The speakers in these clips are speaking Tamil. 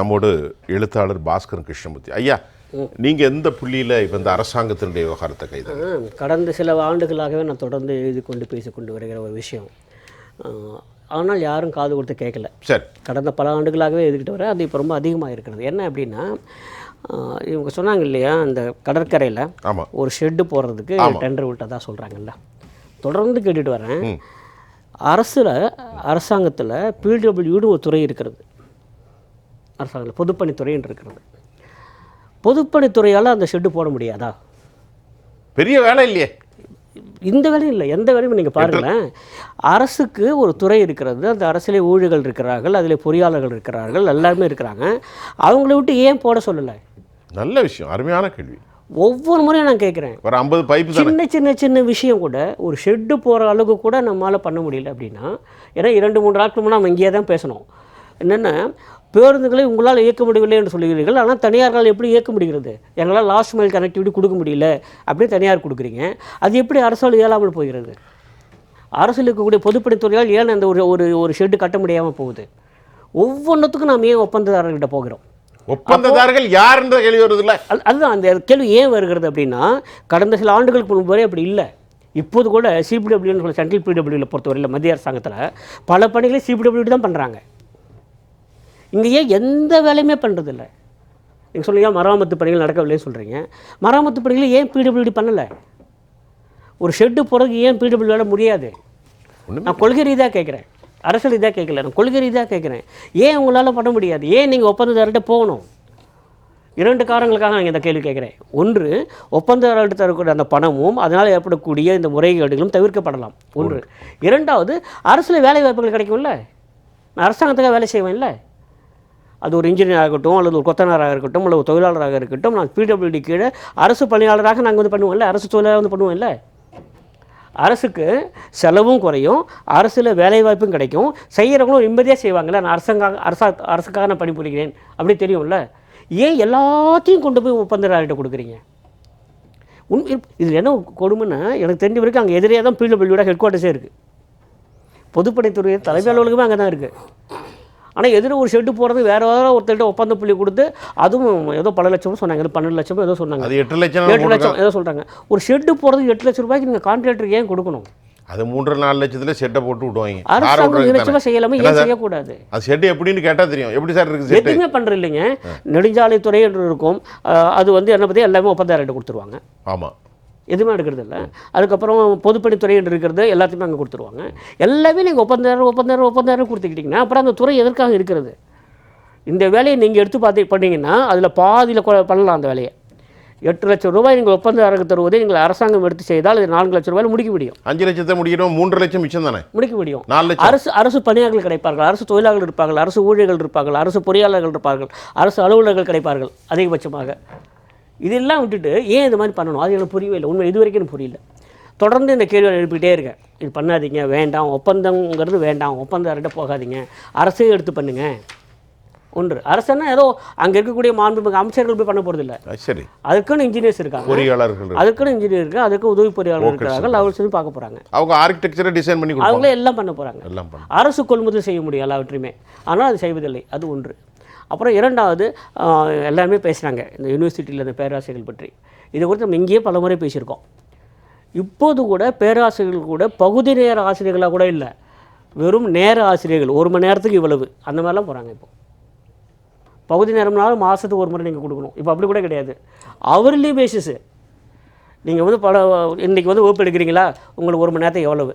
நம்மோடு எழுத்தாளர் பாஸ்கரன் கிருஷ்ணமூர்த்தி. ஐயா நீங்க எந்த புள்ளியில இப்ப இந்த அரசாங்கத்தினுடைய விவகாரத்தை கைது கடந்த சில ஆண்டுகளாகவே நான் தொடர்ந்து எழுதி கொண்டு பேசிக்கொண்டு வருகிற ஒரு விஷயம். ஆனால் யாரும் காது கொடுத்து கேட்கல. சரி. கடந்த பல ஆண்டுகளாகவே எழுதிக்கிட்டு வரேன் அது இப்போ ரொம்ப அதிகமாக இருக்கிறது. என்ன அப்படின்னா இவங்க சொன்னாங்க இல்லையா அந்த கடற்கரையில் ஒரு ஷெட்டு போடுறதுக்கு டெண்டர் விட்டதா சொல்கிறாங்கல்ல தொடர்ந்து கேட்டுட்டு வரேன். அரசில் அரசாங்கத்தில் பிடபிள்யூன்னு ஒரு துறை இருக்கிறது. அரசாங்கத்தில் பொதுப்பணித்துறைன்னு இருக்கிறது. பொதுப்பணித்துறையால் அந்த ஷெட்டு போட முடியாதா? பெரிய வேலை இல்லையே. இந்த வேலையும் இல்லை. எந்த வேலையும் நீங்கள் பாருங்களேன். அரசுக்கு ஒரு துறை இருக்கிறது. அந்த அரசிலே ஊழியர்கள் இருக்கிறார்கள் அதில் பொறியாளர்கள் இருக்கிறார்கள் எல்லாருமே இருக்கிறாங்க. அவங்கள விட்டு ஏன் போட சொல்லலை? நல்ல விஷயம். அருமையான கேள்வி. ஒவ்வொரு முறையும் நான் கேட்குறேன். ஒரு ஐம்பது பைப்பு சின்ன சின்ன சின்ன விஷயம் கூட ஒரு ஷெட்டு போகிற அளவுக்கு கூட நம்மளால் பண்ண முடியல அப்படின்னா ஏன்னா இரண்டு மூன்று நாட்கள் முன்னாடி நம்ம இங்கேயே தான் பேசணும். என்னென்னா பேருந்துகளை உங்களால் இயக்க முடியவில்லை என்று சொல்லுகிறீர்கள் ஆனால் தனியார்களால் எப்படி இயக்க முடிகிறது? எங்களால் லாஸ்ட் மைல் கனெக்டிவிட்டி கொடுக்க முடியல அப்படியே தனியார் கொடுக்குறீங்க. அது எப்படி அரசால் இயலாமல் போகிறது? அரசில் இருக்கக்கூடிய பொதுப்பணித்துறையால் ஏன் அந்த ஒரு ஒரு ஒரு ஷெட்டு கட்ட முடியாமல் போகுது? ஒவ்வொன்றுத்துக்கும் நாம் ஏன் ஒப்பந்ததாரர்கிட்ட போகிறோம்? ஒப்பந்ததாரர்கள் யாருன்ற கேள்வி வருது இல்ல அதுதான் அந்த கேள்வி ஏன் வருகிறது அப்படின்னா கடந்த சில ஆண்டுகளுக்கு முன்பு வரை அப்படி இல்லை. இப்போது கூட சிபிடபிள்யூன்னு சொல்ல சென்ட்ரல் பிடபிள்யூவில் பொறுத்தவரையில் மத்திய அரசாங்கத்தில் பல பணிகளை சிபிடபிள்யூ தான் பண்ணுறாங்க இங்கே ஏன் எந்த வேலையுமே பண்ணுறதில்ல நீங்கள் சொல்லுங்க மராமத்து பணிகள் நடக்கவில்லைன்னு சொல்கிறீங்க மராமத்து பணிகளை ஏன் பிடபிள்யூடி பண்ணலை? ஒரு ஷெட்டு போகிறதுக்கு ஏன் பிடபிள்யூ வேலை முடியாது? நான் கொள்கை ரீதியாக கேட்குறேன். அரசியல் ரீதியாக கேட்கல நான் கொள்கை ரீதியாக கேட்குறேன். ஏன் உங்களால் பண்ண முடியாது? ஏன் நீங்கள் ஒப்பந்ததார்கிட்ட போகணும்? இரண்டு காரணங்களுக்காக நான் இந்த கேள்வி கேட்குறேன். ஒன்று ஒப்பந்ததாரர்கிட்ட தரக்கூடிய அந்த பணமும் அதனால் ஏற்படக்கூடிய இந்த முறைகேடுகளும் தவிர்க்கப்படலாம். ஒன்று. இரண்டாவது அரசில் வேலை வாய்ப்புகள் கிடைக்கும்ல? நான் அரசாங்கத்துக்காக வேலை செய்வேன்ல? அது ஒரு இன்ஜினியர் ஆகட்டும் அல்லது ஒரு கொத்தனாராக இருக்கட்டும் அல்லது ஒரு தொழிலாளராக இருக்கட்டும் நான் பிடபிள்யூடி கீழே அரசு பணியாளராக நாங்கள் வந்து பண்ணுவோம்ல அரசு தொழிலாளர் வந்து பண்ணுவோம்ல. அரசுக்கு செலவும் குறையும் அரசில் வேலைவாய்ப்பும் கிடைக்கும் செய்கிறவங்களும் நிம்மதியாக செய்வாங்கல்ல நான் அரசாங்க அரசா அரசுக்காக நான் பணிபுரிகிறேன் அப்படி தெரியும்ல. ஏன் எல்லாத்தையும் கொண்டு போய் ஒப்பந்தராகிட்ட கொடுக்குறீங்க? உண் இதில் என்ன கொடுமைன்னா எனக்கு தெரிஞ்ச வரைக்கும் அங்கே எதிரே தான் பிடபிள்யூட ஹெட் குவார்ட்டர்ஸே இருக்குது பொதுப்பணித்துறை தலைமை அலுவலகமே அங்கே தான் இருக்குது ஆனால் எதிர ஒரு ஷெட்டு போகிறது வேறு வேறு ஒருத்தர்கிட்ட ஒப்பந்த புள்ளி கொடுத்து அதுவும் ஏதோ பல லட்சமும் சொன்னாங்க பன்னெண்டு லட்சமோ ஏதோ சொன்னாங்க. அது எட்டு லட்சம் எட்டு லட்சம் ஏதோ சொல்கிறாங்க ஒரு ஷெட்டு போகிறதுக்கு எட்டு லட்சம் ரூபாய்க்கு நீங்கள் கான்ட்ராக்டருக்கு ஏன் கொடுக்கணும்? அது மூன்றரை நாலு லட்சத்துல செட்டை போட்டு விடுவாங்க. அரசாங்கம். செய்யலாமா? ஏன்? செய்யக்கூடாது? அது செட்டு எப்படின்னு கேட்டா தெரியும். எப்படி சார் இருக்கு செட்டு எதுவுமே பண்ணுற இல்லைங்க நெடுஞ்சாலைத்துறை என்று இருக்கும். அது வந்து என்ன பற்றி எல்லாமே ஒப்பந்தாரிட்ட கொடுத்துருவாங்க. ஆமா. எதுவுமே எடுக்கிறது இல்லை அதுக்கப்புறம் பொதுப்பணித்துறை என்று இருக்கிறது எல்லாத்தையுமே அங்கே கொடுத்துருவாங்க. எல்லாமே நீங்கள் ஒப்பந்தாரம் ஒப்பந்தாரம் ஒப்பந்தாரம் கொடுத்துக்கிட்டிங்கன்னா அப்புறம் அந்த துறை எதற்காக இருக்கிறது? இந்த வேலையை நீங்கள் எடுத்து பார்த்து பண்ணீங்கன்னா அதில் பாதியில் பண்ணலாம் அந்த வேலையை. எட்டு லட்சம் ரூபாய் நீங்கள் ஒப்பந்தாருக்கு தருவதை நீங்கள் அரசாங்கம் எடுத்து செய்தால் அது நான்கு லட்சம் ரூபாயில் முடிக்க முடியும். அஞ்சு லட்சத்தை முடிக்கணும் மூன்றரை லட்சம் மிச்சம் தானே? முடிக்க முடியும். நாலு லட்சம். அரசு அரசு பணியாளர்கள் கிடைப்பார்கள் அரசு தொழிலாளர்கள் இருப்பார்கள் அரசு ஊழியர்கள் இருப்பார்கள் அரசு பொறியாளர்கள் இருப்பார்கள் அரசு அலுவலர்கள் கிடைப்பார்கள் அதிகபட்சமாக. இதெல்லாம் விட்டுட்டு ஏன் இது மாதிரி பண்ணணும்? அது எனக்கு புரியவே இல்லை. உண்மை இது வரைக்கும் எனக்கு புரியல. தொடர்ந்து இந்த கேள்வி எழுப்பிக்கிட்டே இருக்கேன். இது பண்ணாதீங்க வேண்டாம். ஒப்பந்தங்கிறது வேண்டாம். ஒப்பந்தார்கிட்ட போகாதீங்க. அரசே எடுத்து பண்ணுங்க. ஒன்று. அரசுன்னா ஏதோ அங்கே இருக்கக்கூடிய மாண்புமிகு அமைச்சர்கள் போய் பண்ண போகிறதில்ல அது சரி. அதுக்குன்னு இன்ஜினியர்ஸ் இருக்காங்க. பொறியாளர்கள். அதுக்குன்னு இன்ஜினியர் இருக்கு. அதுக்கு உதவி பொறியாளர் இருக்கிறார்கள். அவர் சொல்லி பார்க்க போகிறாங்க அவங்க ஆர்கிடெக்சரை டிசைன் பண்ணி அவங்களே எல்லாம் பண்ண போகிறாங்க அரசு கொள்முதல் செய்ய முடியும் எல்லாவற்றையுமே. ஆனால் அது செய்வதில்லை. அது ஒன்று. அப்புறம் இரண்டாவது எல்லாமே பேசுகிறாங்க இந்த யூனிவர்சிட்டியில் இந்த பேராசிரியர்கள் பற்றி. இதை குறித்து நம்ம இங்கேயே பல முறை பேசியிருக்கோம். இப்போது கூட பேராசிரியர்கள் கூட பகுதி நேர ஆசிரியர்களாக கூட இல்லை. வெறும் நேர ஆசிரியர்கள் ஒரு மணி நேரத்துக்கு இவ்வளவு. அந்த மாதிரிலாம் போகிறாங்க இப்போ. பகுதி நேரம்னாலும் மாதத்துக்கு ஒரு முறை நீங்கள் கொடுக்கணும். இப்போ அப்படி கூட கிடையாது. அவர்லி பேசிஸு நீங்கள் வந்து பல இன்றைக்கி வந்து வகுப்பு எடுக்கிறீங்களா? உங்களுக்கு ஒரு மணி நேரத்துக்கு எவ்வளவு?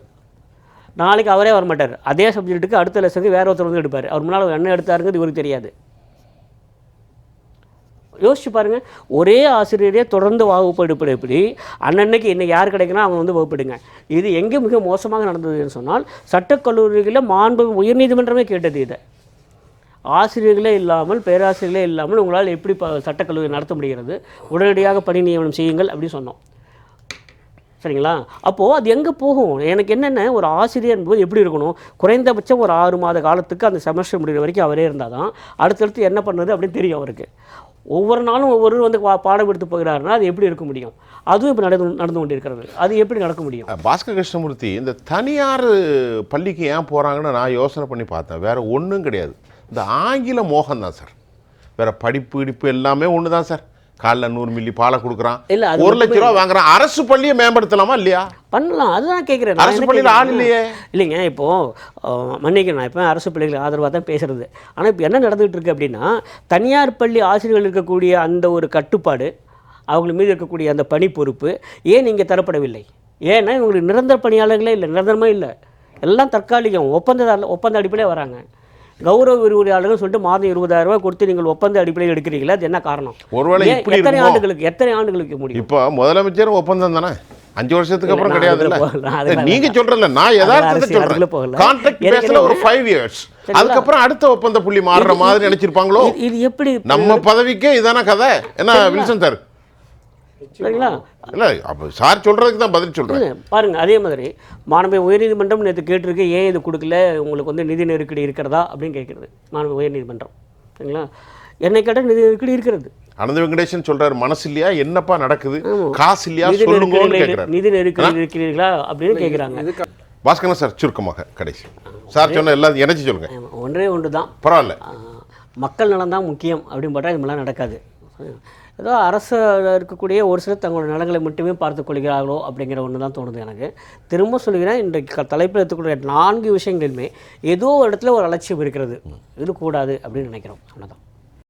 நாளைக்கு அவரே வர மாட்டார் அதே சப்ஜெக்ட்டுக்கு அடுத்த லெசனுக்கு வேறு ஒருத்தர் வந்து எடுப்பார். அவர் முன்னால் என்ன எடுத்தாருங்கிறது இவருக்கு தெரியாது. யோசிச்சு பாருங்கள் ஒரே ஆசிரியரே தொடர்ந்து வகுப்பு எடுப்பது எப்படி? அன்னன்னைக்கு என்ன யார் கிடைக்கணும் அவங்க வந்து வகுப்பிடுங்க. இது எங்கே மிக மோசமாக நடந்ததுன்னு சொன்னால் சட்டக்கல்லூரிகளில் மாண்பு உயர்நீதிமன்றமே கேட்டது இதை. ஆசிரியர்களே இல்லாமல் பேராசிரியர்களே இல்லாமல் உங்களால் எப்படி ப சட்டக்கல்லூரி நடத்த முடிகிறது? உடனடியாக பணி நியமனம் செய்யுங்கள் அப்படின்னு சொன்னோம். சரிங்களா? அப்போது அது எங்கே போகும்? எனக்கு என்னென்ன ஒரு ஆசிரியர் என்பது எப்படி இருக்கணும்? குறைந்தபட்சம் ஒரு ஆறு மாத காலத்துக்கு அந்த செமஸ்டர் முடிகிற வரைக்கும் அவரே இருந்தால் தான் அடுத்தடுத்து என்ன பண்ணுறது அப்படின்னு தெரியும் அவருக்கு. ஒவ்வொரு நாளும் ஒவ்வொரு வந்து பா- பாடம் எடுத்து போகிறாருன்னா அது எப்படி இருக்க முடியும்? அதுவும் இப்போ நடந்து நடந்து கொண்டிருக்கிறது. அது எப்படி நடக்க முடியும்? பாஸ்கர் கிருஷ்ணமூர்த்தி இந்த தனியார் பள்ளிக்கு ஏன் போகிறாங்கன்னு நான் யோசனை பண்ணி பார்த்தேன். வேற ஒன்றும் கிடையாது. இந்த ஆங்கில மோகம் தான் சார். வேறு படிப்பு இடிப்பு எல்லாமே ஒன்று தான் சார். காலைல நூறு மில்லி பாலை கொடுக்குறான். இல்ல, ஒரு லட்ச ரூபா வாங்குறான். அரசு பள்ளியை மேம்படுத்தலாமா இல்லையா? பண்ணலாம். அதுதான் கேட்குறேன் அரசு பள்ளியில் ஆள் இல்லையே. இல்லைங்க இப்போது மன்னிக்கணும் நான் இப்போ அரசு பள்ளிகளுக்கு ஆதரவாக தான் பேசுகிறது ஆனால் இப்போ என்ன நடந்துகிட்டு இருக்கு அப்படின்னா தனியார் பள்ளி ஆசிரியர்கள் இருக்கக்கூடிய அந்த ஒரு கட்டுப்பாடு அவங்க மீது இருக்கக்கூடிய அந்த பணி பொறுப்பு ஏன் இங்கே தரப்படவில்லை? ஏன்னா இவங்களுக்கு நிரந்தர பணியாளர்களே இல்லை நிரந்தரமாக இல்லை. எல்லாம் தற்காலிகம் ஒப்பந்த ஒப்பந்த அடிப்படையில் வராங்க. கௌரவ விரிவுரையாளர்கள் சொல்லிட்டு மாதம் இருபதாயிரம் ரூபாய் கொடுத்து நீங்கள் ஒப்பந்த அடிப்படையில் எடுக்கிறீங்களா? அது என்ன காரணம்? ஒருவேளை எத்தனை? ஆண்டுகளுக்கு எத்தனை ஆண்டுகளுக்கு முடியும்? இப்போ முதலமைச்சர் ஒப்பந்தம் தானே? அஞ்சு வருஷத்துக்கு அப்புறம் கிடையாது நீங்க சொல்றல நான் யதார்த்தத்தை சொல்றேன். கான்ட்ராக்ட் பேஸ்ல ஒரு ஃபைவ் இயர்ஸ் அதுக்கப்புறம் அடுத்த ஒப்பந்த புள்ளி மாறுற மாதிரி நினைச்சிருப்பாங்களோ? இது- இது எப்படி நம்ம பதவிக்கே இதான கதை? என்ன வில்சன் சார்? சரிங்களா? இல்ல அப்ப சார் சொல்றதுக்கு தான் பதில் சொல்றேன். இல்ல, பாருங்க அதே மாதிரி மாண்பு உயர்நீதிமன்றம் நேற்று கேட்டிருக்கு ஏன் இது கொடுக்கல? உங்களுக்கு வந்து நிதி நெருக்கடி இருக்கிறதா? அப்படின்னு கேட்குறது மாண்பு உயர்நீதிமன்றம். சரிங்களா? என்னை கேட்டால் நிதி நெருக்கடி இருக்கிறது. அனந்த வெங்கடேசன் சொல்றாரு மனசு இல்லையா? என்னப்பா நடக்குது. காசு இல்லையா? நிதி சொல்லுங்கன்னு கேட்கிறாரு நிதி நெருக்கடி இருக்கிறீர்களா? அப்படின்னு கேட்குறாங்க பாஸ்கரன் சார் சுருக்கமாக கடைசி. சார் சொன்ன எல்லாம் இணைச்சு சொல்லுங்க. ஒன்றே ஒன்று தான் பரவாயில்ல. மக்கள் நலம் தான் முக்கியம் அப்படின்னு பார்த்தா இது மாதிரிலாம் நடக்காது. ஏதோ அரசு இருக்கக்கூடிய ஒரு சிலர் தங்களோட நலங்களை மட்டுமே பார்த்து கொள்கிறார்களோ அப்படிங்கிற ஒன்று தான் தோணுது எனக்கு. திரும்ப சொல்கிறேன் இன்றைக்கு தலைப்பில் எடுத்துக்கூடிய நான்கு விஷயங்களுமே ஏதோ ஒரு இடத்துல ஒரு அலட்சியம் இருக்கிறது. இது கூடாது அப்படின்னு நினைக்கிறோம். அவ்வளோதான்